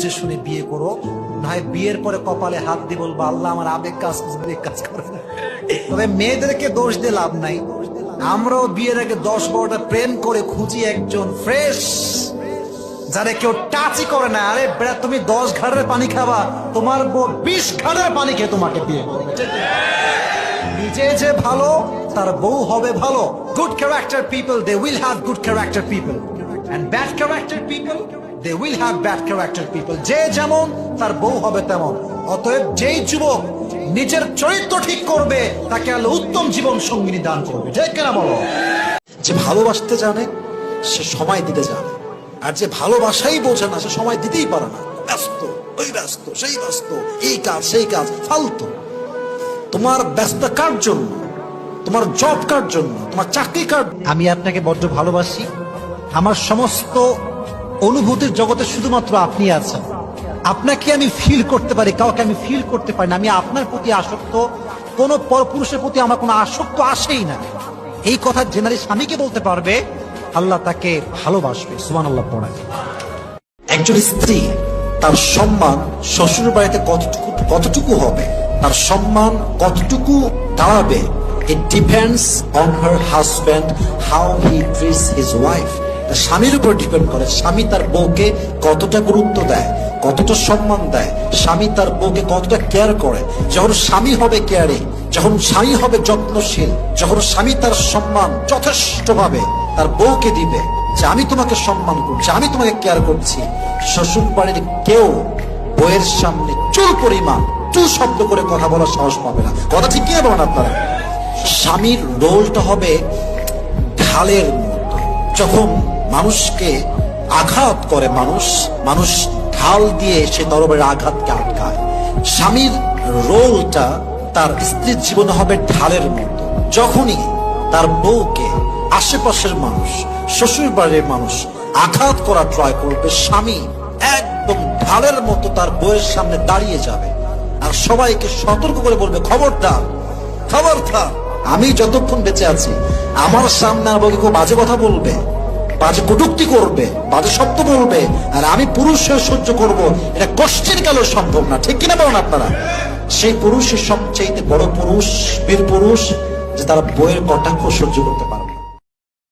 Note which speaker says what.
Speaker 1: বুঝে শুনে বিয়ে করো। না হয় বিয়ের পরে কপালে হাত দিয়ে বলব, আল্লাহ আমার আবেগ কাজ কাজ করে না। তবে মেয়েদেরকে দোষ দিয়ে লাভ নাই। আমরাও বিয়ের আগে দশ বারোটা প্রেম করে খুঁজি একজন ফ্রেশ, যারা কেউ টাচই করে না। আরে বেড়া, তুমি দশ ঘাটের পানি খাবা, তোমার বউ বিশ ঘাটের পানি খেয়ে তোমাকে বিয়ে নিজে যে ভালো, তার বউ হবে ভালো। Good character people they will have good character people and bad character people they will have bad character people যে যেমন, তার বউ হবে তেমন। অতএব যেই যুবক নিজের চরিত্র ঠিক করবে, তাকে আল্লাহ উত্তম জীবন সঙ্গিনী দান করবে। ঠিক কেনা বলো। যে ভালোবাসতে জানে, সে সময় দিতে জানে। আর যে ভালোবাসাই বোঝে না, সে সময় দিতেই পারে না। ব্যস্ত ওই ব্যস্ত সেই ব্যস্ত, এই কাজ, সেই কাজ, ফালতু। তোমার ব্যস্ত কার জন্য, তোমার জব কার জন্য, তোমার চাকরি কার আমি আপনাকে বড্ড ভালোবাসি। আমার সমস্ত অনুভূতির জগতে শুধুমাত্র আপনি আছেন। আপনাকে আমি ফিল করতে পারি, কাউকে আমি ফিল করতে পারি না। আমি আপনার প্রতি আসক্ত, কোন পরপুরুষের প্রতি আমার কোনো আসক্ত আসেই না। এই কথা জেনারেল স্বামীকে বলতে পারবে, আল্লাহ তাকে ভালোবাসবে সুমান আল্লাহ পড়ায় একজন স্ত্রী, তার সম্মান শ্বশুর বাড়িতে কতটুকু কতটুকু হবে? তার সম্মান কতটুকু দাঁড়াবে? It depends on her husband how he treats his wife স্বামীর উপর ডিপেন্ড করে। স্বামী তার বউকে কতটা গুরুত্ব দেয়, কতটা সম্মান দেয়, স্বামী তার বউকে কতটা কেয়ার করে। যখন স্বামী হবে কেয়ারিং যখন স্বামী হবে যত্নশীল, যখন স্বামী তার সম্মান যথেষ্টভাবে তার বউকে দিবে, যে আমি তোমাকে সম্মান করছি, আমি তোমাকে কেয়ার করছি শ্বশুর বাড়ির কেউ বইয়ের সামনে চুল পরিমাণ, চুল শব্দ করে কথা বলার সাহস পাবে না। কথা ঠিক কিনা বলেন আপনারা? স্বামীর রোলটা হবে ঢালের মতো। যখন মানুষকে আঘাত করে মানুষ মানুষ ঢাল দিয়ে সে তরবের আঘাতকে আটকায়। স্বামীর রোলটা তার স্ত্রীর জীবনে হবে ঢালের মতো। যখনই তার বউকে আশেপাশের মানুষ শ্বশুর বাড়ির মানুষ আঘাত করা ট্রাই করবে, স্বামী একদম ঢালের মতো তার বউয়ের সামনে দাঁড়িয়ে যাবে। আর সবাইকে সতর্ক করে বলবে, খবরদার খবরদার, আমি যতক্ষণ বেঁচে আছি, আমার সামনে বউকে কেউ বাজে কথা বলবে? বাজে কটুক্তি করবে, বাজে শব্দ বলবে, আর আমি পুরুষ হয়ে সহ্য করব। এটা কষ্টের কালেও সম্ভব না। ঠিক কিনা বলেন আপনারা? সেই পুরুষের সবচেয়ে বড় পুরুষ, বীর পুরুষ, যে তারা বইয়ের কটাক্ষ সহ্য করতে পারে